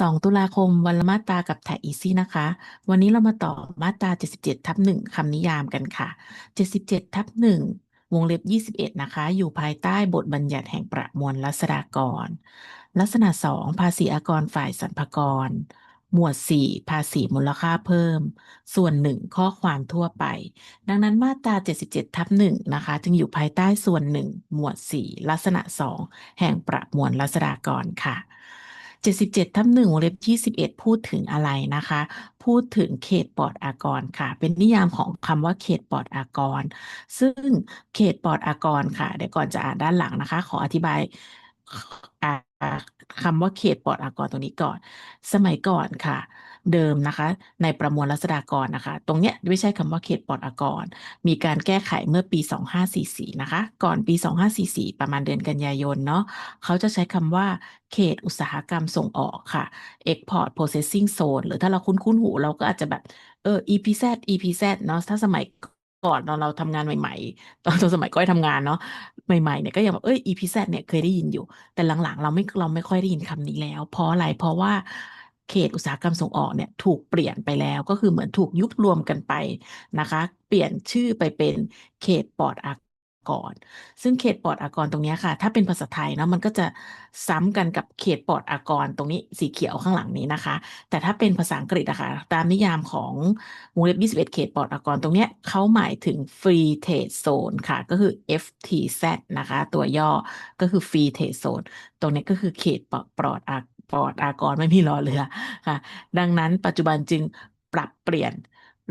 2 ตุลาคมวันละมาตรากับแท็กอีซี่นะคะ วันนี้เรามาต่อมาตรา 77ทับ1คำนิยามกันค่ะ 77ทับ1วงเล็บ 21 นะคะ อยู่ภายใต้บทบัญญัติแห่งประมวลรัษฎากร ลักษณะ 2 ภาษีอากรฝ่ายสรรพากร หมวด 4 ภาษีมูลค่าเพิ่ม ส่วน 1 ข้อความทั่วไป ดังนั้นมาตรา 77ทับ1นะคะ จึงอยู่ภายใต้ส่วน 1 หมวด 4 ลักษณะ 2 แห่งประมวลรัษฎากรค่ะ 77ทับหนึ่งวงเล็บที่11 พูดถึงอะไรนะคะ พูดถึงเขตปลอดอากรค่ะ เป็นนิยามของคำว่าเขตปลอดอากร ซึ่งเขตปลอดอากรค่ะ เดี๋ยวก่อนจะอ่านด้านหลังนะคะ ขออธิบาย คำว่าเขตปลอดอากรตรงนี้ก่อน สมัยก่อนค่ะ เดิมนะคะ ในประมวลรัษฎากรนะคะ ตรงเนี้ยไม่ใช่คำว่าเขตปลอดอากร มีการแก้ไขเมื่อปี 2544 นะคะ ก่อนปี 2544 ประมาณเดือนกันยายนเนาะเขาจะใช้คำว่าเขตอุตสาหกรรมส่งออกค่ะ Export Processing Zone หรือถ้าเราคุ้นๆหูเราก็อาจจะแบบเออ EPZ EPZ เนาะถ้าสมัย ก่อนตอนเราทำงานใหม่ ๆ ตอนสมัยก้อยทำงานเนาะใหม่ๆเนี่ยก็ยังแบบเอ้ย EPZ เนี่ยเคยได้ยินอยู่ แต่หลังๆ เราไม่เราไม่ค่อยได้ยินคำนี้แล้ว เพราะอะไรเพราะว่าเขตอุตสาหกรรมส่งออกเนี่ยถูกเปลี่ยนไปแล้วก็คือเหมือนถูกยุบรวมกันไปนะคะ เปลี่ยนชื่อไปเป็นเขตปลอดอา กร ซึ่งเขตปลอดอากรตรงนี้ค่ะ ถ้าเป็นภาษาไทยเนาะมันก็จะซ้ำกันกับเขตปลอดอากรตรงนี้สีเขียวข้างหลังนี้นะคะ แต่ถ้าเป็นภาษาอังกฤษอะค่ะตามนิยามของวงเล็บ21 เขตปลอดอากรตรงเนี้ยเขาหมายถึง Free Trade Zone ค่ะ ก็คือ FTZ นะคะ ตัวย่อก็คือ Free Trade Zone ตรงนี้ก็คือเขตปลอดปลอดอากปอดอากรไม่มีรอเรือค่ะ ดังนั้นปัจจุบันจึงปรับเปลี่ยน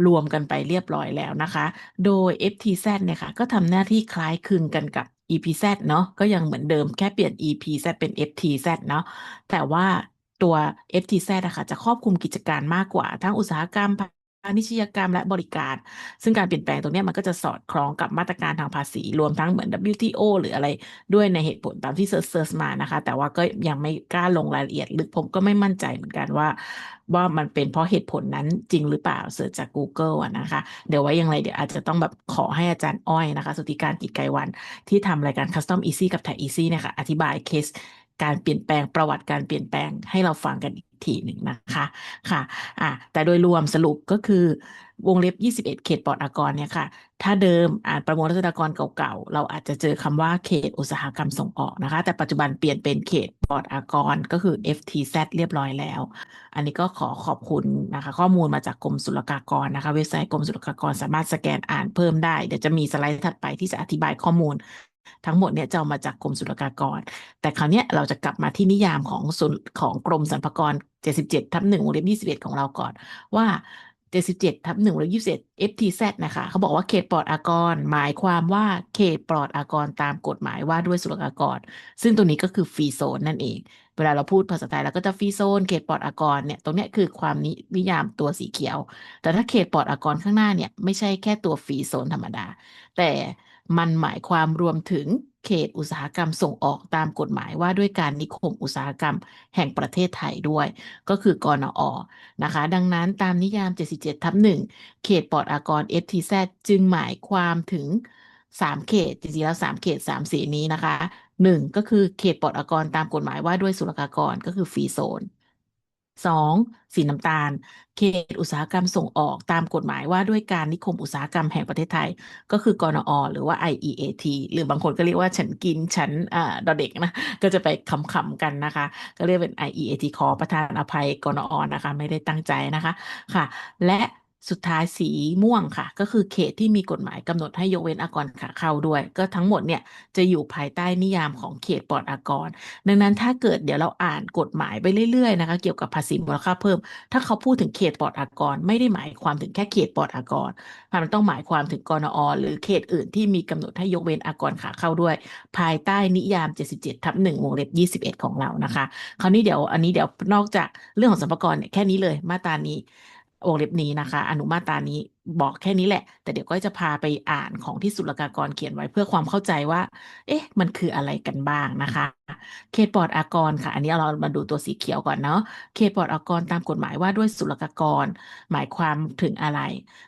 รวมกันไปเรียบร้อยแล้วนะคะ โดย FTZ เนี่ยค่ะก็ทำหน้าที่คล้ายคลึงกันกับ EPZ เนาะก็ยังเหมือนเดิมแค่เปลี่ยน EPZ เป็น FTZ เนาะแต่ว่าตัว FTZ อะค่ะจะครอบคลุมกิจการมากกว่า ทั้งอุตสาหกรรม พาณิชยกรรมและบริการ ซึ่งการเปลี่ยนแปลงตรงนี้มันก็จะสอดคล้องกับมาตรการทางภาษี รวมทั้งเหมือน WTO หรืออะไรด้วยในเหตุผลตามที่เซิร์ชมานะคะ แต่ว่าก็ยังไม่กล้าลงรายละเอียดลึกผมก็ไม่มั่นใจเหมือนกันว่า ว่ามันเป็นเพราะเหตุผลนั้นจริงหรือเปล่าเสิร์ชจาก Google อะนะคะ เดี๋ยวไว้ย่างไรเดี๋ยวอาจจะต้องแบบขอให้อาจารย์อ้อยนะคะ สุทธิการกิจไกรวันที่ทำรายการ Custom Easy กับ Tag Easy เนี่ยค่ะอธิบายเคส การเปลี่ยนแปลงประวัติการเปลี่ยนแปลงให้เราฟังกันอีกทีหนึ่งนะคะค่ะอะแต่โดยรวมสรุปก็คือวงเล็บ 21 เขตปลอดอากรเนี่ยค่ะ ถ้าเดิมอ่านประมวลรัษฎากรเก่าๆ เราอาจจะเจอคำว่าเขตอุตสาหกรรมส่งออกนะคะ แต่ปัจจุบันเปลี่ยนเป็นเขตปลอดอากรก็คือ FTZ เรียบร้อยแล้ว อันนี้ก็ขอขอบคุณนะคะ ข้อมูลมาจากกรมศุลกากรนะคะ เว็บไซต์กรมศุลกากรสามารถสแกนอ่านเพิ่มได้ เดี๋ยวจะมีสไลด์ถัดไปที่จะอธิบายข้อมูล ทั้งหมดเนี่ยจะเอามาจากกรมศุลกากร แต่คราวนี้เราจะกลับมาที่นิยามของของกรมสรรพากร 77ทับ1วงเล็บ21 ของเราก่อนว่า 77ทับ1วงเล็บ21 FTZ นะคะเขาบอกว่าเขตปลอดอากร หมายความว่าเขตปลอดอากรตามกฎหมายว่าด้วยศุลกากร ซึ่งตัวนี้ก็คือฟรีโซนนั่นเอง เวลาเราพูดภาษาไทยเราก็จะฟรีโซนเขตปลอดอากรเนี่ยตรงนี้คือความนินิยามตัวสีเขียว แต่ถ้าเขตปลอดอากรข้างหน้าเนี่ยไม่ใช่แค่ตัวฟรีโซนธรรมดา แต่ มันหมายความรวมถึงเขตอุตสาหกรรมส่งออกตามกฎหมายว่าด้วยการนิคมอุตสาหกรรมแห่งประเทศไทยด้วย ก็คือกนอนะคะ ดังนั้นตามนิยาม 77ทับ1เขตปลอดอากร FTZ จึงหมายความถึง 3 เขตจริงๆแล้ว 3 เขต 3 สีนี้นะคะ 1 ก็คือเขตปลอดอากรตามกฎหมายว่าด้วยศุลกากรก็คือฟรีโซน 2. สีน้ำตาล เขตอุตสาหกรรมส่งออกตามกฎหมายว่าด้วยการนิคมอุตสาหกรรมแห่งประเทศไทย ก็คือกนอ หรือว่า IEAT หรือบางคนก็เรียกว่าฉันกินฉันอ่าดอเด็กนะก็จะไปขำๆกันนะคะ ก็เรียกเป็น IEAT ขอประธานอภัยกนอ นะคะ ไม่ได้ตั้งใจนะคะค่ะ และ สุดท้ายสีม่วงค่ะ ก็คือเขตที่มีกฎหมายกำหนดให้ยกเว้นอากรขาเข้าด้วย ก็ทั้งหมดเนี่ยจะอยู่ภายใต้นิยามของเขตปลอดอากร ดังนั้นถ้าเกิดเดี๋ยวเราอ่านกฎหมายไปเรื่อยๆนะคะ เกี่ยวกับภาษีมูลค่าเพิ่ม ถ้าเขาพูดถึงเขตปลอดอากร ไม่ได้หมายความถึงแค่เขตปลอดอากรมันต้องหมายความถึงกนอหรือเขตอื่นที่มีกำหนดให้ยกเว้นอากรขาเข้าด้วย ภายใต้นิยาม 77ทับ1วงเล็บ21 ของเรานะคะ คราวนี้เดี๋ยวอันนี้เดี๋ยวนอกจากเรื่องของสรรพากรเนี่ยแค่นี้เลยมาตรานี้ วงเล็บนี้นะคะ อนุมาตรานี้บอกแค่นี้แหละ แต่เดี๋ยวก็จะพาไปอ่านของที่ศุลกากรเขียนไว้เพื่อความเข้าใจว่า เอ๊ะ มันคืออะไรกันบ้างนะคะ เขตปลอดอากรค่ะ อันนี้เรามาดูตัวสีเขียวก่อนเนาะเขตปลอดอากรตามกฎหมายว่าด้วยศุลกากร หมายความถึงอะไร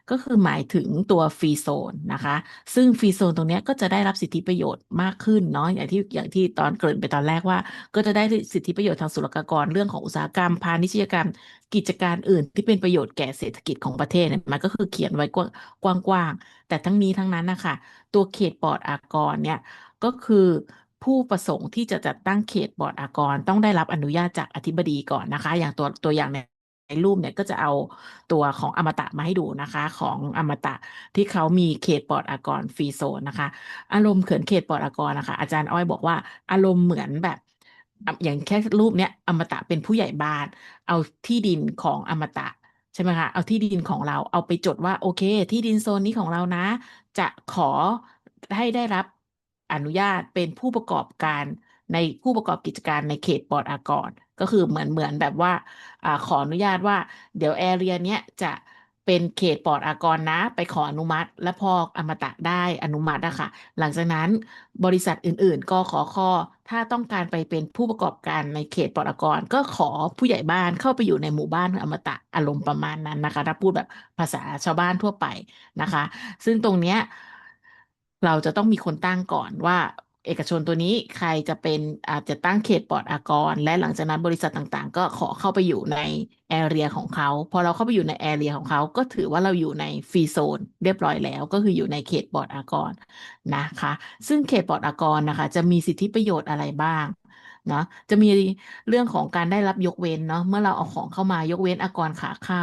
ก็คือหมายถึงตัวฟรีโซนนะคะ ซึ่งฟรีโซนตรงนี้ก็จะได้รับสิทธิประโยชน์มากขึ้นเนาะอย่างที่อย่างที่ตอนเกริ่นไปตอนแรกว่า ก็จะได้สิทธิประโยชน์ทางศุลกากรเรื่องของอุตสาหกรรม พาณิชยกรรม กิจการอื่น ที่เป็นประโยชน์แก่เศรษฐกิจของประเทศเนี่ยมันก็คือเขียนไว้กว้างๆแต่ทั้งนี้ทั้งนั้นนะคะตัวเขตปลอดอากรเนี่ยก็คือ ผู้ประสงค์ที่จะจัดตั้งเขตปลอดอากร ต้องได้รับอนุญาตจากอธิบดีก่อนนะคะ อย่างตัวตัวอย่างเนี่ยในรูปเนี่ยก็จะเอาตัวของอมตะมาให้ดูนะคะ ของอมตะที่เขามีเขตปอดอากรฟรีโซนนะคะ อารมณ์เขินเขตปอดอากรนะคะ อาจารย์อ้อยบอกว่าอารมณ์เหมือนแบบ อย่างแค่รูปเนี้ยอมตะเป็นผู้ใหญ่บ้าน เอาที่ดินของอมตะใช่ไหมคะเอาที่ดินของเราเอาไปจดว่าโอเค ที่ดินโซนนี้ของเรานะ จะขอให้ได้รับ อนุญาตเป็นผู้ประกอบการในผู้ประกอบกิจการในเขตปลอดอากรก็คือเหมือนเหมือนแบบว่าอขออนุญาตว่า เดี๋ยวแอเรียเนี้ยจะเป็นเขตปลอดอากรนะ ไปขออนุมัติ และพออมตะได้อนุมัติอะค่ะ หลังจากนั้นบริษัทอื่นๆ ก็ขอคอถ้าต้องการไปเป็นผู้ประกอบการในเขตปลอดอากร ก็ขอผู้ใหญ่บ้านเข้าไปอยู่ในหมู่บ้านอมตะอารมณ์ประมาณนั้นนะคะถ้าพูดแบบภาษาชาวบ้านทั่วไปนะคะ ซึ่งตรงเนี้ย เราจะต้องมีคนตั้งก่อนว่าเอกชนตัวนี้ใครจะเป็นอาจจะตั้งเขตปลอดอากร และหลังจากนั้นบริษัทต่างๆ ก็ขอเข้าไปอยู่ในแอเรียของเขาพอเราเข้าไปอยู่ในแอเรียของเขาก็ถือว่าเราอยู่ในฟรีโซนเรียบร้อยแล้ว ก็คืออยู่ในเขตปลอดอากรนะคะ ซึ่งเขตปลอดอากรนะคะ จะมีสิทธิประโยชน์อะไรบ้างเนาะจะมีเรื่องของการได้รับยกเว้นเนาะเมื่อเราเอาของเข้ามายกเว้นอากรขาเข้า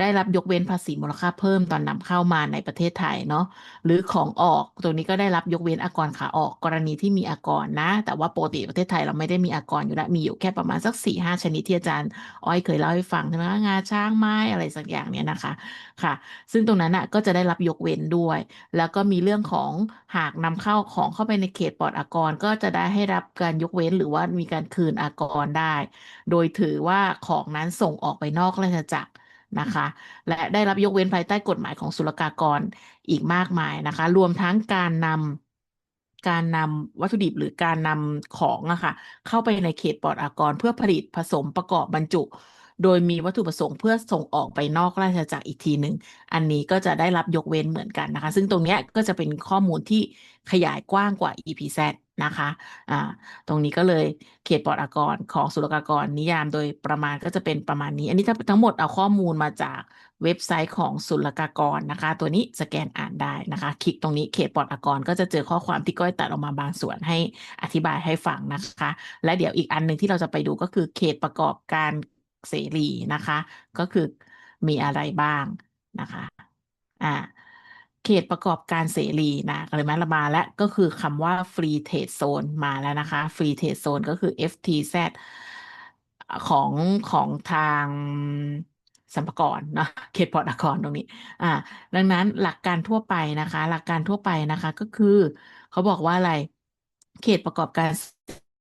ได้รับยกเว้นภาษีมูลค่าเพิ่มตอนนำเข้ามาในประเทศไทยเนาะหรือของออกตรงนี้ก็ได้รับยกเว้นอากรขาออกกรณีที่มีอากรนะ แต่ว่าปกติประเทศไทยเราไม่ได้มีอากรอยู่แล้วมีอยู่แค่ประมาณสักสี่ห้าชนิดที่อาจารย์อ้อยเคยเล่าให้ฟังใช่ไหมงาช้างไม้อะไรสักอย่างเนี่ยนะคะค่ะ ซึ่งตรงนั้นอะก็จะได้รับยกเว้นด้วย แล้วก็มีเรื่องของหากนำเข้าของเข้าไปในเขตปลอดอากรก็จะได้ให้รับการยกเว้นหรือว่ามีการคืนอากรได้ โดยถือว่าของนั้นส่งออกไปนอกราชจักร นะคะ และได้รับยกเว้นภายใต้กฎหมายของศุลกากรอีกมากมายนะคะ รวมทั้งการนำการนำวัตถุดิบหรือการนำของอะค่ะเข้าไปในเขตปลอดอากรเพื่อผลิตผสมประกอบบรรจุ โดยมีวัตถุประสงค์เพื่อส่งออกไปนอกราชจักรอีกทีหนึ่งอันนี้ก็จะได้รับยกเว้นเหมือนกันนะคะ ซึ่งตรงนี้ก็จะเป็นข้อมูลที่ขยายกว้างกว่า EPZ นะคะอ่าตรงนี้ก็เลยเขตปลอดอากรของศุลกากรนิยามโดยประมาณก็จะเป็นประมาณนี้ อันนี้ทั้งหมดเอาข้อมูลมาจากเว็บไซต์ของศุลกากรนะคะ ตัวนี้สแกนอ่านได้นะคะ คลิกตรงนี้เขตปลอดอากรก็จะเจอข้อความที่ก้อยตัดออกมาบางส่วนให้อธิบายให้ฟังนะคะ และเดี๋ยวอีกอันหนึ่งที่เราจะไปดูก็คือเขตประกอบการเสรีนะคะ ก็คือมีอะไรบ้างนะคะอ่า เขตประกอบการเสรีนะเลยมาละมาแล้วก็คือคำว่า Free Trade Zone มาแล้วนะคะ Free Trade Zone ก็คือ FTZ ของของทางสัมภากรนะเขตปลอดอากรตรงนี้อ่าดังนั้นหลักการทั่วไปนะคะ หลักการทั่วไปนะคะก็คือ เขาบอกว่าอะไร เขตประกอบการ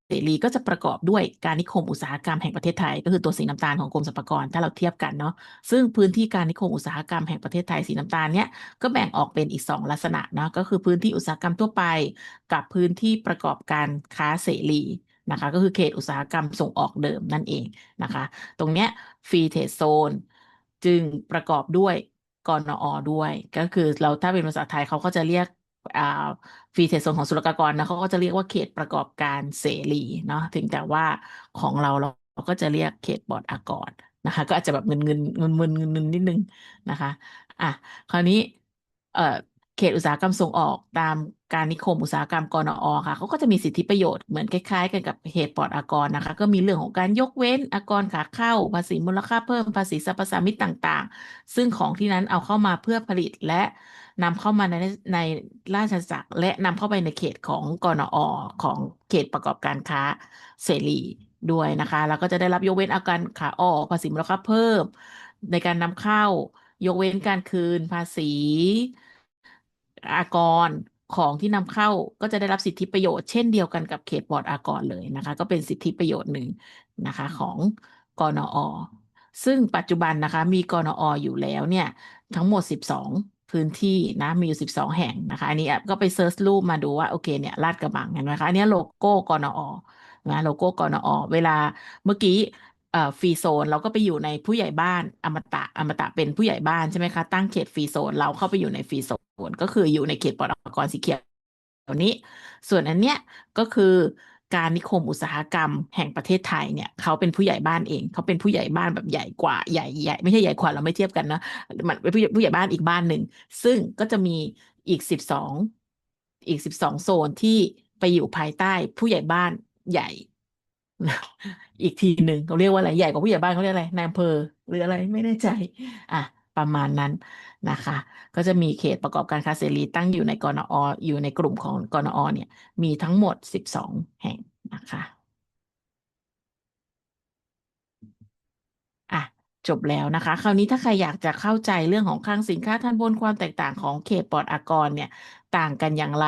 เสรีก็จะประกอบด้วยการนิคมอุตสาหกรรมแห่งประเทศไทย ก็คือตัวสีน้ำตาลของกรมสรรพากรถ้าเราเทียบกันเนาะซึ่งพื้นที่การนิคมอุตสาหกรรมแห่งประเทศไทยสีน้ำตาลเนี้ยก็แบ่งออกเป็นอีกสองลักษณะเนาะก็คือพื้นที่อุตสาหกรรมทั่วไป กับพื้นที่ประกอบการค้าเสรีนะคะก็คือเขตอุตสาหกรรมส่งออกเดิมนั่นเองนะคะ ตรงเนี้ยฟรีเทรดโซนจึงประกอบด้วยกนอด้วย ก็คือเราถ้าเป็นภาษาไทยเขาก็จะเรียก ฟรีเทรดโซนของศุลกากรนะเขาก็จะเรียกว่าเขตประกอบการเสรีเนาะถึงแต่ว่าของเราเราก็จะเรียกเขตปลอดอากรนะคะ ก็อาจจะแบบเงินเงินเงินเงินเงินเงินนิดนึงนะคะ อะคราวนี้เอ่อเขตอุตสาหกรรมส่งออกตามการนิคมอุตสาหกรรมกรนอค่ะเขาก็จะมีสิทธิประโยชน์เหมือนคล้ายๆ กันกับเขตปลอดอากรนะคะ ก็มีเรื่องของการยกเว้นอากรขาเข้า ภาษีมูลค่าเพิ่มภาษีสรรพสามิตต่างๆ ซึ่งของที่นั้นเอาเข้ามาเพื่อผลิตและ นำเข้ามาในในราชจักรและนำเข้าไปในเขตของกนอของเขตประกอบการค้าเสรีด้วยนะคะ แล้วก็จะได้รับยกเว้นอาการขาออกภาษีมูลค่าเพิ่ม ในการนำเข้ายกเว้นการคืนภาษี อากรของที่นำเข้าก็จะได้รับสิทธิประโยชน์เช่นเดียวกันกับเขตปลอดอากรเลยนะคะ ก็เป็นสิทธิประโยชน์หนึ่งนะคะของกนอ ซึ่งปัจจุบันนะคะมีกนออยู่แล้วเนี่ยทั้งหมด 12 พื้นที่นะมีอยู่ 12 แห่งนะคะ อันนี้ก็ไปเซิร์ชรูปมาดูว่าโอเคเนี่ยลาดกระบังเห็นไหมคะอันนี้โลโก้กนอนะโลโก้กนอเวลาเมื่อกี้เอ่อฟรีโซนเราก็ไปอยู่ในผู้ใหญ่บ้านอมตะอมตะเป็นผู้ใหญ่บ้านใช่ไหมคะตั้งเขตฟรีโซนเราเข้าไปอยู่ในฟรีโซนก็คืออยู่ในเขตปลอดอากรสีเขียวนี้ ส่วนอันเนี้ยก็คือ การนิคมอุตสาหกรรม แห่งประเทศไทยเนี่ยเขาเป็นผู้ใหญ่บ้านเอง เขาเป็นผู้ใหญ่บ้านแบบใหญ่กว่าใหญ่ใหญ่ไม่ใช่ใหญ่กว่าเราไม่เทียบกันนะมันเป็นผู้ผู้ใหญ่บ้านอีกบ้านหนึ่ง ซึ่งก็จะมีอีกสิบสองอีกสิบสองโซนที่ไปอยู่ภายใต้ผู้ใหญ่บ้านใหญ่อีกทีหนึ่งเขาเรียกว่าอะไรใหญ่กว่าผู้ใหญ่บ้านเขาเรียกอะไรนายอำเภอหรืออะไรไม่แน่ใจ อะ ประมาณนั้นนะคะ ก็จะมีเขตประกอบการค้าเสรีตั้งอยู่ในกนออยู่ในกลุ่มของกนอเนี่ยมีทั้งหมด 12 แห่งนะคะอะจบแล้วนะคะ คราวนี้ถ้าใครอยากจะเข้าใจเรื่องของคลังสินค้าทันบนความแตกต่างของเขตปลอดอากรเนี่ยต่างกันอย่างไร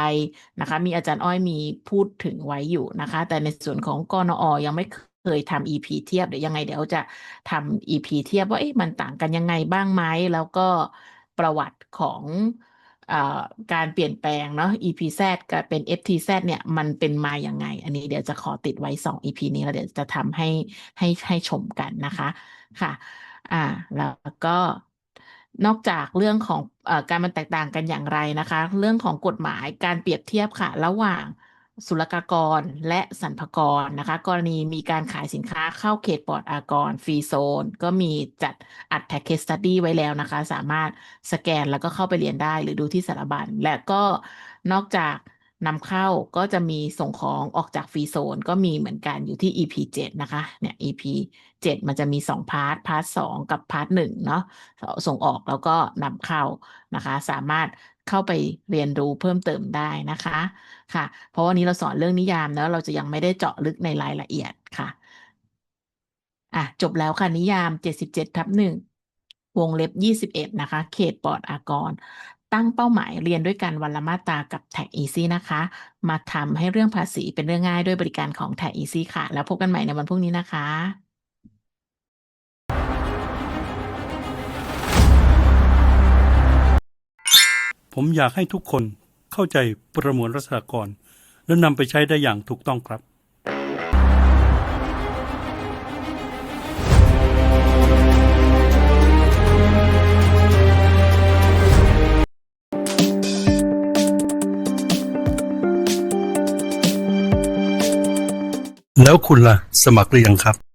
นะคะ มีอาจารย์อ้อยมีพูดถึงไว้อยู่นะคะ แต่ในส่วนของกรนอยังไม่ เคยทำ EP เทียบเดี๋ยวยังไงเดี๋ยวจะทำ EP เทียบว่าเอ๊ะมันต่างกันยังไงบ้างไหมแล้วก็ประวัติของอการเปลี่ยนแปลงเนาะ EPZ กับเป็น FTZ เนี่ยมันเป็นมาอย่างไง อันนี้เดี๋ยวจะขอติดไว้ 2 EP นี้แล้วเดี๋ยวจะทำให้ให้ให้ชมกันนะคะค่ะ อ่า แล้วก็นอกจากเรื่องของอการมันแตกต่างกันอย่างไรนะคะ เรื่องของกฎหมายการเปรียบเทียบค่ะ ระหว่าง ศุลกากรและสรรพากรนะคะ กรณีมีการขายสินค้าเข้าเขตปลอดอากรฟรีโซน ก็มีจัดอัดแท็กเคสตัดดี้ไว้แล้วนะคะ สามารถสแกนแล้วก็เข้าไปเรียนได้หรือดูที่สารบัญ และก็นอกจากนำเข้าก็จะมีส่งของออกจากฟรีโซน ก็มีเหมือนกันอยู่ที่ EP 7นะคะเนี่ย EP 7 มันจะมี 2 พาร์ท พาร์ท 2 กับพาร์ท 1 เนาะส่งออกแล้วก็นำเข้านะคะ สามารถ เข้าไปเรียนรู้เพิ่มเติมได้นะคะค่ะ เพราะวันนี้เราสอนเรื่องนิยามแล้วเราจะยังไม่ได้เจาะลึกในรายละเอียดค่ะอะจบแล้วค่ะนิยาม77ทับหนึ่งวงเล็บ21นะคะ เขตปลอดอากร ตั้งเป้าหมายเรียนด้วยกันวันละมาตรากับ Tag Easy นะคะ มาทำให้เรื่องภาษีเป็นเรื่องง่ายด้วยบริการของ Tag Easy ค่ะ แล้วพบกันใหม่ในวันพรุ่งนี้นะคะ ผมอยากให้ทุกคนเข้าใจประมวลรัษฎากร และนำไปใช้ได้อย่างถูกต้องครับแล้วคุณล่ะ สมัครหรือยังครับ